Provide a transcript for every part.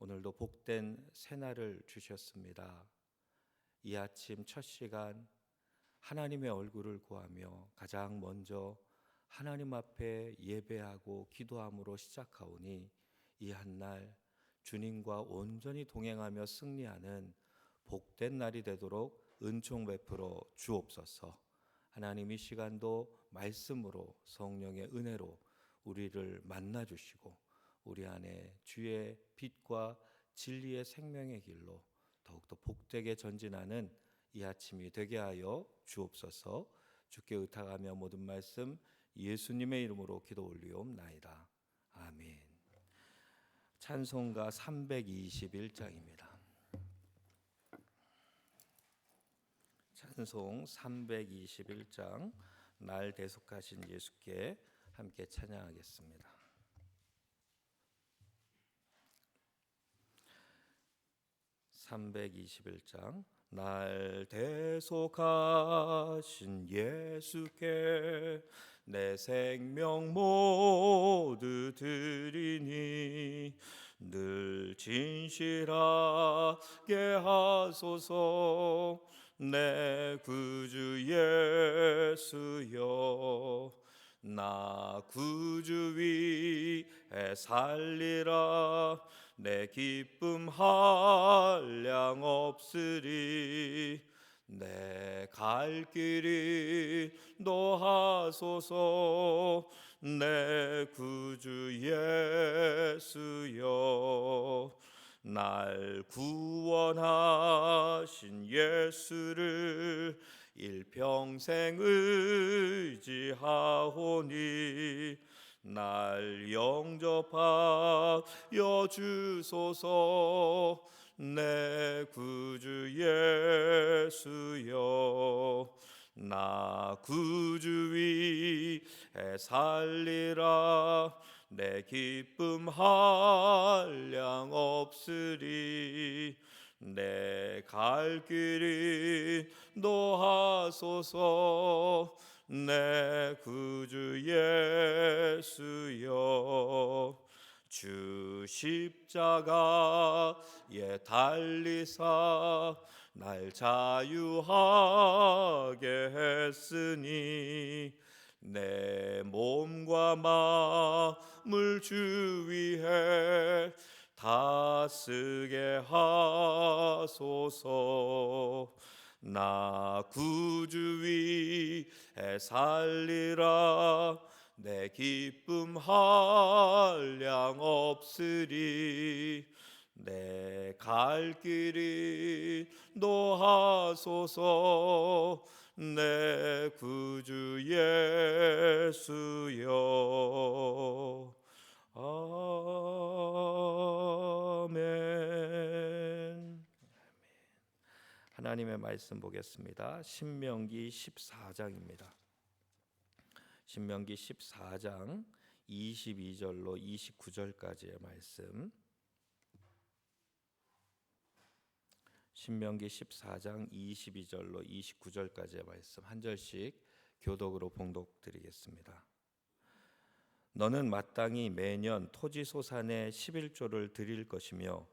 오늘도 복된 새날을 주셨습니다. 이 아침 첫 시간 하나님의 얼굴을 구하며 가장 먼저 하나님 앞에 예배하고 기도함으로 시작하오니 이 한날 주님과 온전히 동행하며 승리하는 복된 날이 되도록 은총 베풀어 주옵소서. 하나님 이 시간도 말씀으로 성령의 은혜로 우리를 만나 주시고 우리 안에 주의 빛과 진리의 생명의 길로 더욱더 복되게 전진하는 이 아침이 되게 하여 주옵소서. 주께 의탁하며 모든 말씀 예수님의 이름으로 기도 올리옵나이다. 아멘. 찬송가 321장입니다. 찬송 321장 날 대속하신 예수께 함께 찬양하겠습니다. 321장. 날 대속하신 예수께 내 생명 모두 드리니 늘 진실하게 하소서. 내 구주 예수여 나 구주 위에 살리라 내 기쁨 한량 없으리. 내 갈 길이 노하소서. 내 구주 예수여. 날 구원하신 예수를 일평생 의지하오니 날 영접하여 주소서. 내 구주 예수여 나 구주 위에 살리라. 내 기쁨 한량 없으리. 내 갈 길이 노하소서 내 구주 예수여 주 십자가에 달리사 날 자유하게 했으니 내 몸과 마음을 주 위해 다쓰게 하소서 나 구주 위에 살리라. 내 기쁨 한량 없으리. 내 갈 길이 노하소서. 내 구주 예수여 하나님의 말씀 보겠습니다. 신명기 14장입니다. 신명기 14장 22절로 29절까지의 말씀. 신명기 14장 22절로 29절까지의 말씀 한 절씩 교독으로 봉독 드리겠습니다. 너는 마땅히 매년 토지 소산의 11조를 드릴 것이며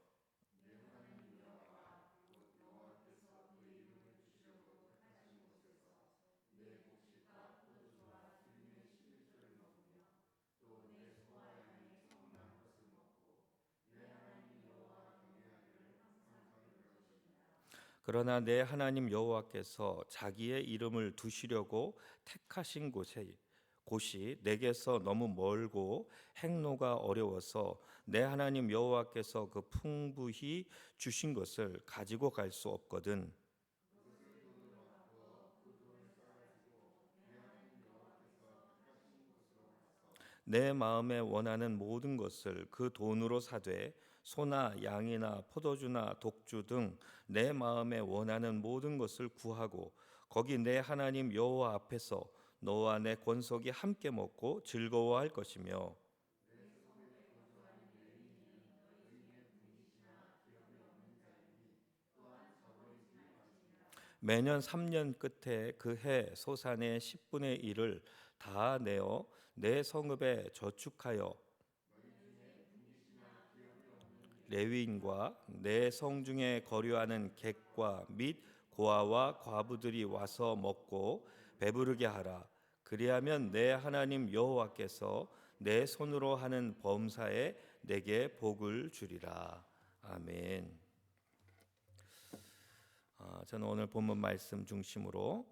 그러나 내 하나님 여호와께서 자기의 이름을 두시려고 택하신 곳에 곳이 내게서 너무 멀고 행로가 어려워서 내 하나님 여호와께서 그 풍부히 주신 것을 가지고 갈 수 없거든. 내 마음에 원하는 모든 것을 그 돈으로 사되 소나 양이나 포도주나 독주 등 내 마음에 원하는 모든 것을 구하고 거기 내 하나님 여호와 앞에서 너와 내 권속이 함께 먹고 즐거워할 것이며 매년 3년 끝에 그 해 소산의 10분의 1을 다 내어 내 성읍에 저축하여 레위인과 내 성 중에 거류하는 객과 및 고아와 과부들이 와서 먹고 배부르게 하라. 그리하면 내 하나님 여호와께서 내 손으로 하는 범사에 내게 복을 주리라. 아멘. 아, 저는 오늘 본문 말씀 중심으로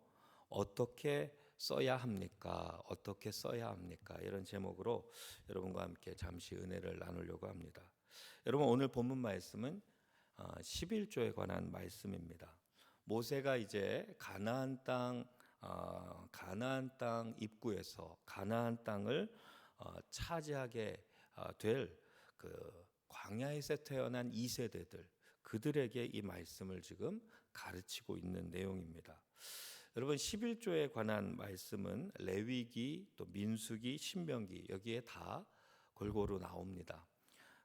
어떻게 써야 합니까? 어떻게 써야 합니까? 이런 제목으로 여러분과 함께 잠시 은혜를 나누려고 합니다. 여러분 오늘 본문 말씀은 11조에 관한 말씀입니다. 모세가 이제 가나안 땅 어, 가나안 땅 입구에서 가나안 땅을 어, 차지하게 어, 될그 광야에서 태어난 2세대들 그들에게 이 말씀을 지금 가르치고 있는 내용입니다. 여러분 11조에 관한 말씀은 레위기 또 민수기 신명기 여기에 다 골고루 나옵니다.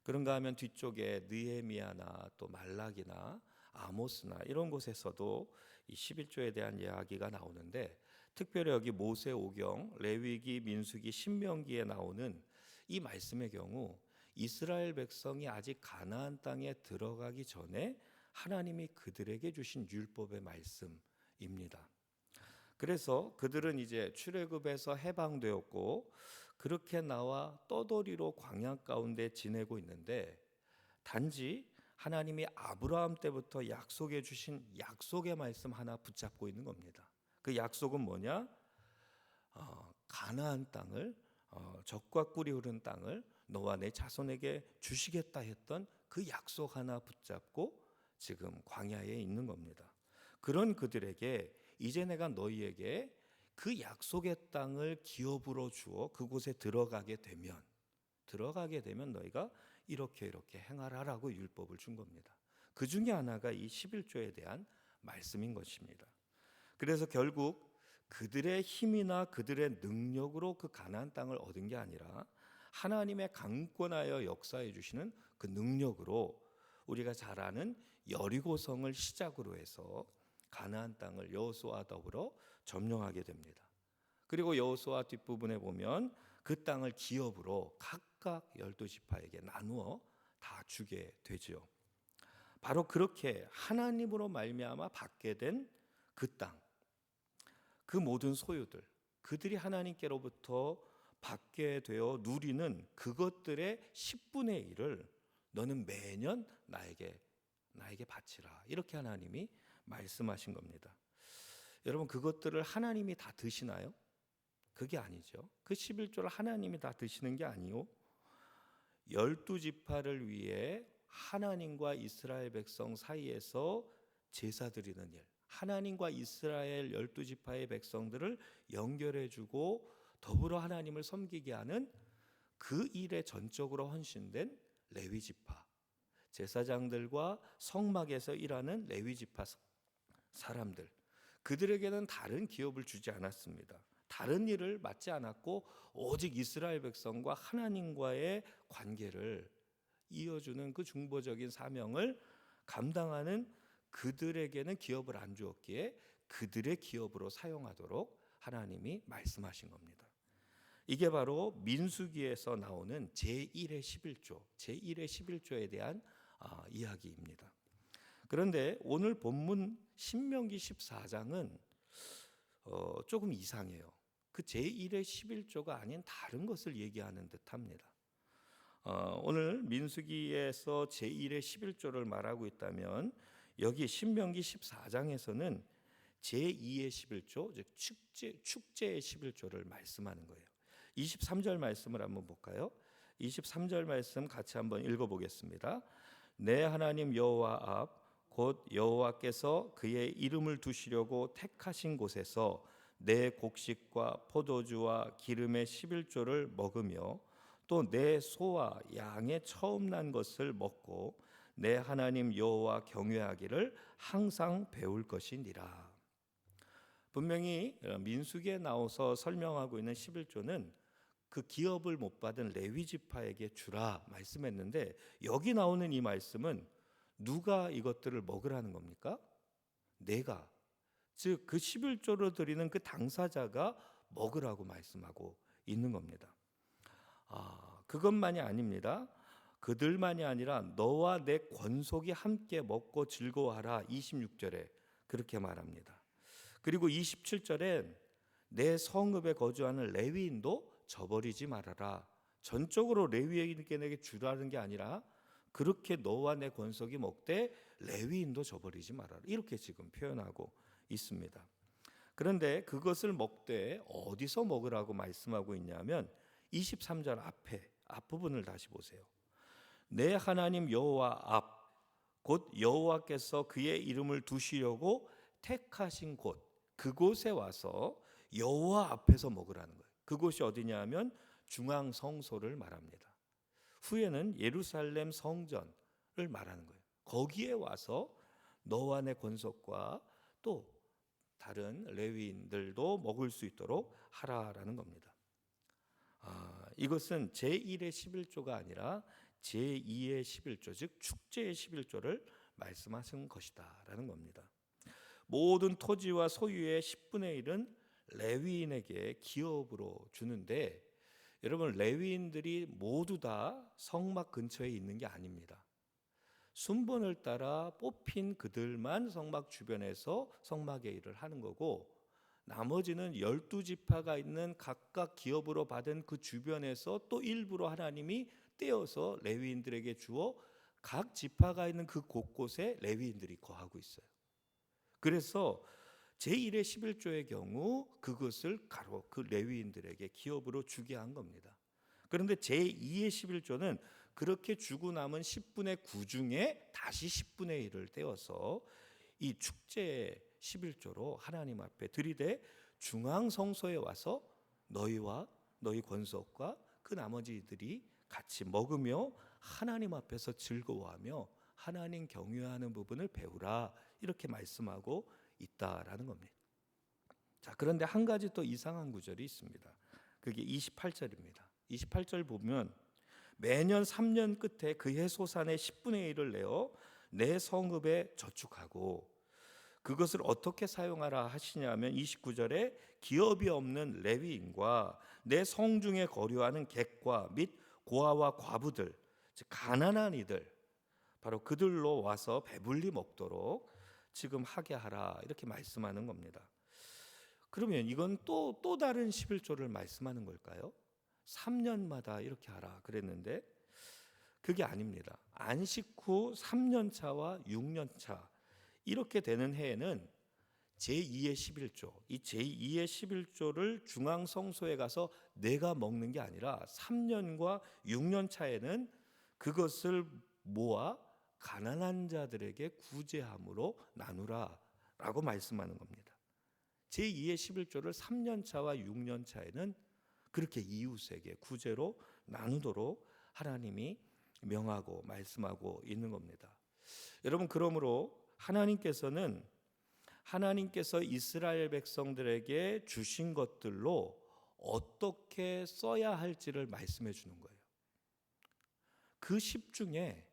그런가 하면 뒤쪽에 느헤미야나 또 말락이나 아모스나 이런 곳에서도 이 11조에 대한 이야기가 나오는데 특별히 여기 모세 오경, 레위기, 민수기, 신명기에 나오는 이 말씀의 경우 이스라엘 백성이 아직 가나안 땅에 들어가기 전에 하나님이 그들에게 주신 율법의 말씀입니다. 그래서 그들은 이제 출애굽에서 해방되었고 그렇게 나와 떠돌이로 광야 가운데 지내고 있는데 단지 하나님이 아브라함 때부터 약속해 주신 약속의 말씀 하나 붙잡고 있는 겁니다. 그 약속은 뭐냐? 어, 가나안 땅을 어, 적과 꿀이 흐른 땅을 너와 내 자손에게 주시겠다 했던 그 약속 하나 붙잡고 지금 광야에 있는 겁니다. 그런 그들에게 이제 내가 너희에게 그 약속의 땅을 기업으로 주어 그곳에 들어가게 되면 들어가게 되면 너희가 이렇게 이렇게 행하라라고 율법을 준 겁니다. 그 중에 하나가 이 11조에 대한 말씀인 것입니다. 그래서 결국 그들의 힘이나 그들의 능력으로 그 가나안 땅을 얻은 게 아니라 하나님의 강권하여 역사해 주시는 그 능력으로 우리가 잘 아는 여리고성을 시작으로 해서 가나안 땅을 여호수아와 더불어 점령하게 됩니다. 그리고 여호수아 뒷부분에 보면 그 땅을 기업으로 각각 열두 지파에게 나누어 다 주게 되지요. 바로 그렇게 하나님으로 말미암아 받게 된 그 땅, 그 모든 소유들, 그들이 하나님께로부터 받게 되어 누리는 그것들의 10분의 1을 너는 매년 나에게 나에게 바치라. 이렇게 하나님이 말씀하신 겁니다. 여러분 그것들을 하나님이 다 드시나요? 그게 아니죠. 그 11조를 하나님이 다 드시는 게 아니요. 열두 지파를 위해 하나님과 이스라엘 백성 사이에서 제사 드리는 일, 하나님과 이스라엘 열두 지파의 백성들을 연결해 주고 더불어 하나님을 섬기게 하는 그 일에 전적으로 헌신된 레위 지파, 제사장들과 성막에서 일하는 레위 지파 사람들, 그들에게는 다른 기업을 주지 않았습니다. 다른 일을 맡지 않았고 오직 이스라엘 백성과 하나님과의 관계를 이어주는 그 중보적인 사명을 감당하는 그들에게는 기업을 안 주었기에 그들의 기업으로 사용하도록 하나님이 말씀하신 겁니다. 이게 바로 민수기에서 나오는 제1의 11조, 제1의 11조에 대한 아, 이야기입니다. 그런데 오늘 본문 신명기 14장은 어, 조금 이상해요. 그 제1의 11조가 아닌 다른 것을 얘기하는 듯 합니다. 어, 오늘 민수기에서 제1의 11조를 말하고 있다면 여기 신명기 14장에서는 제2의 11조 즉 축제 축제의 11조를 말씀하는 거예요. 23절 말씀을 한번 볼까요? 23절 말씀 같이 한번 읽어 보겠습니다. 내 하나님 여호와 앞 곧 여호와께서 그의 이름을 두시려고 택하신 곳에서 내 곡식과 포도주와 기름의 11조를 먹으며 또 내 소와 양의 처음 난 것을 먹고 내 하나님 여호와 경외하기를 항상 배울 것이니라. 분명히 민수기에 나와서 설명하고 있는 11조는 그 기업을 못 받은 레위 지파에게 주라 말씀했는데 여기 나오는 이 말씀은 누가 이것들을 먹으라는 겁니까? 내가 즉 그 11조로 드리는 그 당사자가 먹으라고 말씀하고 있는 겁니다. 아, 그것만이 아닙니다. 그들만이 아니라 너와 내 권속이 함께 먹고 즐거워하라 26절에 그렇게 말합니다. 그리고 27절엔 내 성읍에 거주하는 레위인도 저버리지 말아라. 전적으로 레위인에게 주라는 게 아니라 그렇게 너와 내 권속이 먹되 레위인도 저버리지 말아라. 이렇게 지금 표현하고 있습니다. 그런데 그것을 먹되 어디서 먹으라고 말씀하고 있냐면 23절 앞에 앞부분을 다시 보세요. 내 하나님 여호와 앞 곧 여호와께서 그의 이름을 두시려고 택하신 곳 그곳에 와서 여호와 앞에서 먹으라는 거예요. 그곳이 어디냐면 중앙 성소를 말합니다. 후에는 예루살렘 성전을 말하는 거예요. 거기에 와서 너와 내 권속과 또 다른 레위인들도 먹을 수 있도록 하라라는 겁니다. 아, 이것은 제1의 11조가 아니라 제2의 11조 즉 축제의 11조를 말씀하신 것이다라는 겁니다. 모든 토지와 소유의 10분의 1은 레위인에게 기업으로 주는데 여러분 레위인들이 모두 다 성막 근처에 있는 게 아닙니다. 순번을 따라 뽑힌 그들만 성막 주변에서 성막의 일을 하는 거고 나머지는 열두 지파가 있는 각각 기업으로 받은 그 주변에서 또 일부러 하나님이 떼어서 레위인들에게 주어 각 지파가 있는 그 곳곳에 레위인들이 거하고 있어요. 그래서 제1의 11조의 경우 그것을 가로 그 레위인들에게 기업으로 주게 한 겁니다. 그런데 제2의 11조는 그렇게 주고 남은 10분의 9 중에 다시 10분의 1을 떼어서 이 축제의 11조로 하나님 앞에 들이대 중앙 성소에 와서 너희와 너희 권속과 그 나머지 들이 같이 먹으며 하나님 앞에서 즐거워하며 하나님 경외하는 부분을 배우라 이렇게 말씀하고 있다라는 겁니다. 자, 그런데 한 가지 또 이상한 구절이 있습니다. 그게 28절입니다. 28절 보면 매년 3년 끝에 그 해소산의 10분의 1을 내어 내 성읍에 저축하고 그것을 어떻게 사용하라 하시냐면 29절에 기업이 없는 레위인과 내 성중에 거류하는 객과 및 고아와 과부들 즉 가난한 이들 바로 그들로 와서 배불리 먹도록 지금 하게 하라 이렇게 말씀하는 겁니다. 그러면 이건 또 또 다른 11조를 말씀하는 걸까요? 3년마다 이렇게 하라 그랬는데 그게 아닙니다. 안식 후 3년 차와 6년 차 이렇게 되는 해에는 제2의 11조, 이 제2의 11조를 중앙 성소에 가서 내가 먹는 게 아니라 3년과 6년 차에는 그것을 모아 가난한 자들에게 구제함으로 나누라라고 말씀하는 겁니다. 제2의 11조를 3년 차와 6년 차에는 그렇게 이웃에게 구제로 나누도록 하나님이 명하고 말씀하고 있는 겁니다. 여러분 그러므로 하나님께서는 하나님께서 이스라엘 백성들에게 주신 것들로 어떻게 써야 할지를 말씀해 주는 거예요. 그10 중에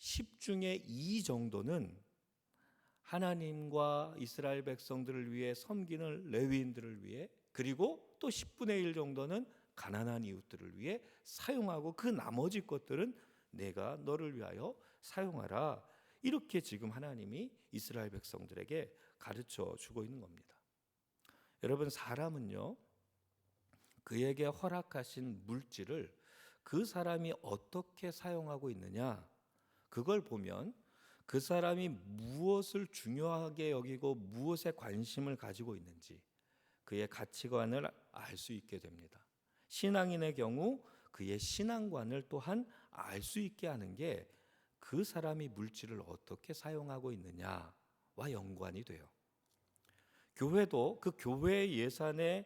10 중에 2 정도는 하나님과 이스라엘 백성들을 위해 섬기는 레위인들을 위해 그리고 또 10분의 1 정도는 가난한 이웃들을 위해 사용하고 그 나머지 것들은 내가 너를 위하여 사용하라. 이렇게 지금 하나님이 이스라엘 백성들에게 가르쳐 주고 있는 겁니다. 여러분 사람은요. 그에게 허락하신 물질을 그 사람이 어떻게 사용하고 있느냐 그걸 보면 그 사람이 무엇을 중요하게 여기고 무엇에 관심을 가지고 있는지 그의 가치관을 알 수 있게 됩니다. 신앙인의 경우 그의 신앙관을 또한 알 수 있게 하는 게 그 사람이 물질을 어떻게 사용하고 있느냐와 연관이 돼요. 교회도 그 교회의 예산의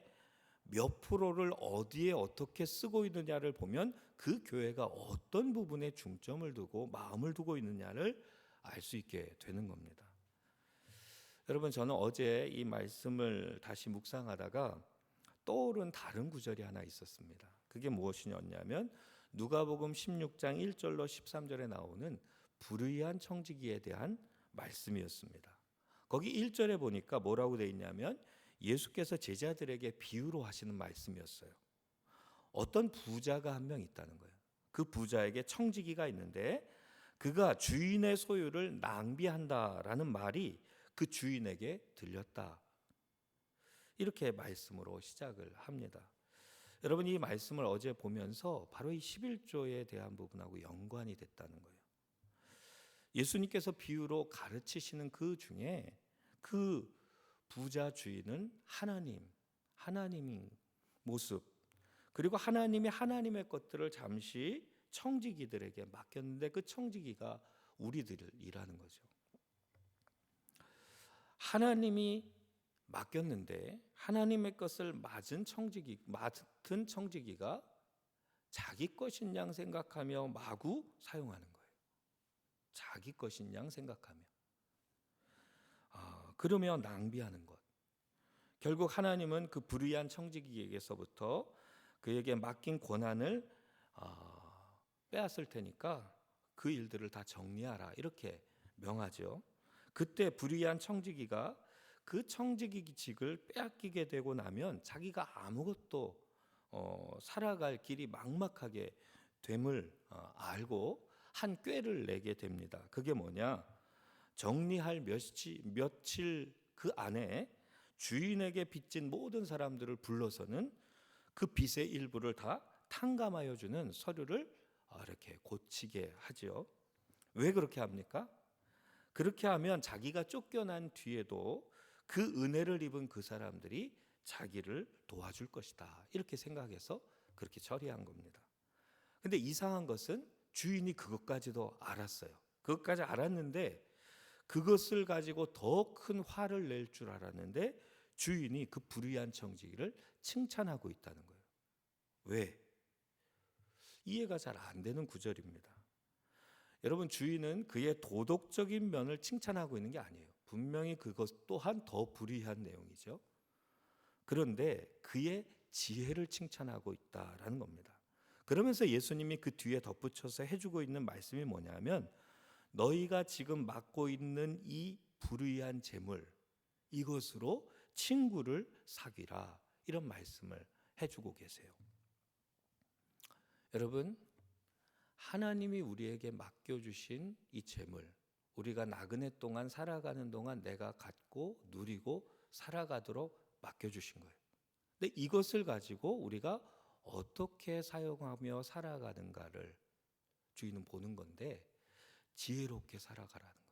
몇 프로를 어디에 어떻게 쓰고 있느냐를 보면 그 교회가 어떤 부분에 중점을 두고 마음을 두고 있느냐를 알 수 있게 되는 겁니다. 여러분 저는 어제 이 말씀을 다시 묵상하다가 떠오른 다른 구절이 하나 있었습니다. 그게 무엇이냐면 누가복음 16장 1절로 13절에 나오는 불의한 청지기에 대한 말씀이었습니다. 거기 1절에 보니까 뭐라고 돼 있냐면 예수께서 제자들에게 비유로 하시는 말씀이었어요. 어떤 부자가 한 명 있다는 거예요. 그 부자에게 청지기가 있는데 그가 주인의 소유를 낭비한다라는 말이 그 주인에게 들렸다. 이렇게 말씀으로 시작을 합니다. 여러분 이 말씀을 어제 보면서 바로 이 11조에 대한 부분하고 연관이 됐다는 거예요. 예수님께서 비유로 가르치시는 그 중에 그 부자 주인은 하나님, 하나님인 모습, 그리고 하나님이 하나님의 것들을 잠시 청지기들에게 맡겼는데 그 청지기가 우리들이라는 거죠. 하나님이 맡겼는데 하나님의 것을 맞은 청지기 맡은 청지기가 자기 것인 양 생각하며 마구 사용하는 거예요. 자기 것인 양 생각하며 아, 그러며 낭비하는 것. 결국 하나님은 그 불의한 청지기에게서부터 그에게 맡긴 권한을 아, 빼앗을 테니까 그 일들을 다 정리하라 이렇게 명하죠. 그때 불의한 청지기가 그 청지기직을 빼앗기게 되고 나면 자기가 아무것도 어, 살아갈 길이 막막하게 됨을 어, 알고 한 꾀를 내게 됩니다. 그게 뭐냐? 정리할 며칠, 며칠 그 안에 주인에게 빚진 모든 사람들을 불러서는 그 빚의 일부를 다 탕감하여 주는 서류를 어, 이렇게 고치게 하지요. 왜 그렇게 합니까? 그렇게 하면 자기가 쫓겨난 뒤에도 그 은혜를 입은 그 사람들이 자기를 도와줄 것이다. 이렇게 생각해서 그렇게 처리한 겁니다. 근데 이상한 것은 주인이 그것까지도 알았어요. 그것까지 알았는데 그것을 가지고 더 큰 화를 낼 줄 알았는데 주인이 그 불의한 청지기를 칭찬하고 있다는 거예요. 왜? 이해가 잘 안 되는 구절입니다. 여러분 주인은 그의 도덕적인 면을 칭찬하고 있는 게 아니에요. 분명히 그것 또한 더 불의한 내용이죠. 그런데 그의 지혜를 칭찬하고 있다라는 겁니다. 그러면서 예수님이 그 뒤에 덧붙여서 해주고 있는 말씀이 뭐냐면 너희가 지금 맡고 있는 이 불의한 재물 이것으로 친구를 사귀라 이런 말씀을 해주고 계세요. 여러분 하나님이 우리에게 맡겨주신 이 재물 우리가 나그네 동안 살아가는 동안 내가 갖고 누리고 살아가도록 맡겨주신 거예요. 근데 이것을 가지고 우리가 어떻게 사용하며 살아가는가를 주인은 보는 건데 지혜롭게 살아가라는 거예요.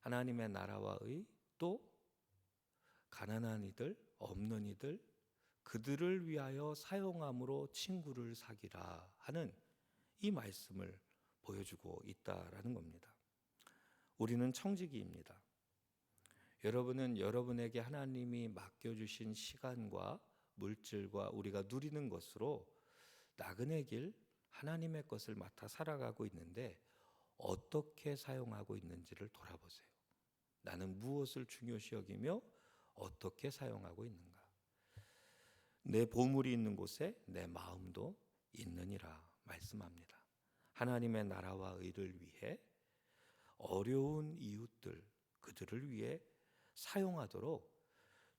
하나님의 나라와 의또 가난한 이들, 없는 이들, 그들을 위하여 사용함으로 친구를 사귀라 하는 이 말씀을 보여주고 있다라는 겁니다. 우리는 청지기입니다. 여러분은 여러분에게 하나님이 맡겨주신 시간과 물질과 우리가 누리는 것으로 나그네 길 하나님의 것을 맡아 살아가고 있는데 어떻게 사용하고 있는지를 돌아보세요. 나는 무엇을 중요시 여기며 어떻게 사용하고 있는가? 내 보물이 있는 곳에 내 마음도 있느니라 말씀합니다. 하나님의 나라와 의를 위해 어려운 이웃들 그들을 위해 사용하도록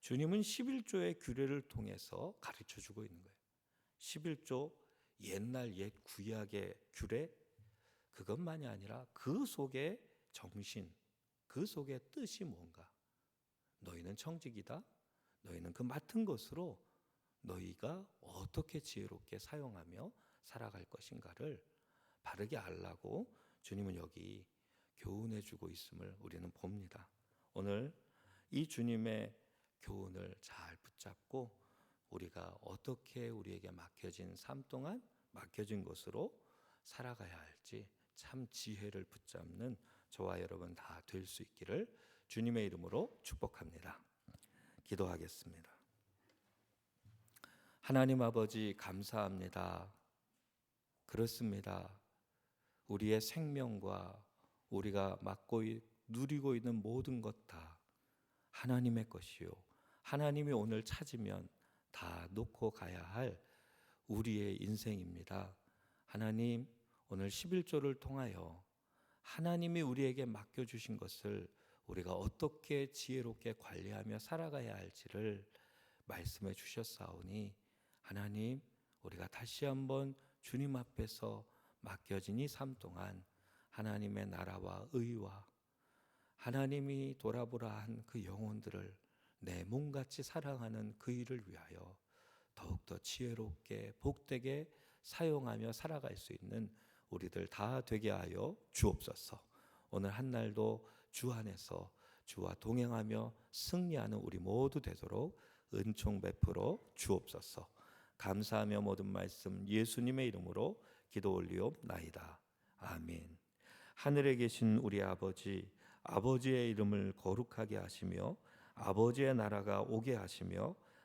주님은 11조의 규례를 통해서 가르쳐 주고 있는 거예요. 11조 옛날 옛 구약의 규례? 그것만이 아니라 그 속에 정신 그 속에 뜻이 뭔가? 너희는 청직이다. 너희는 그 맡은 것으로 너희가 어떻게 지혜롭게 사용하며 살아갈 것인가를 바르게 알라고 주님은 여기 교훈해 주고 있음을 우리는 봅니다. 오늘 이 주님의 교훈을 잘 붙잡고 우리가 어떻게 우리에게 맡겨진 삶 동안 맡겨진 것으로 살아가야 할지 참 지혜를 붙잡는 저와 여러분 다 될 수 있기를 주님의 이름으로 축복합니다. 기도하겠습니다. 하나님 아버지 감사합니다. 그렇습니다. 우리의 생명과 우리가 맡고 있- 누리고 있는 모든 것 다 하나님의 것이요. 하나님이 오늘 찾으면 다 놓고 가야 할 우리의 인생입니다. 하나님, 오늘 11조를 통하여 하나님이 우리에게 맡겨주신 것을 우리가 어떻게 지혜롭게 관리하며 살아가야 할지를 말씀해 주셨사오니 하나님, 우리가 다시 한번 주님 앞에서 맡겨진 이 삶 동안 하나님의 나라와 의와 하나님이 돌아보라 한 그 영혼들을 내 몸같이 사랑하는 그 일을 위하여 더욱더 지혜롭게 복되게 사용하며 살아갈 수 있는 우리들 다 되게 하여 주옵소서. 오늘 한 날도 주 안에서 주와 동행하며 승리하는 우리 모두 되도록 은총 베풀어 주옵소서. 감사하며 모든 말씀 예수님의 이름으로 기도 올리옵나이다. 아멘. 하늘에 계신 우리 아버지 아버지의 이름을 거룩하게 하시며 아버지의 나라가 오게 하시며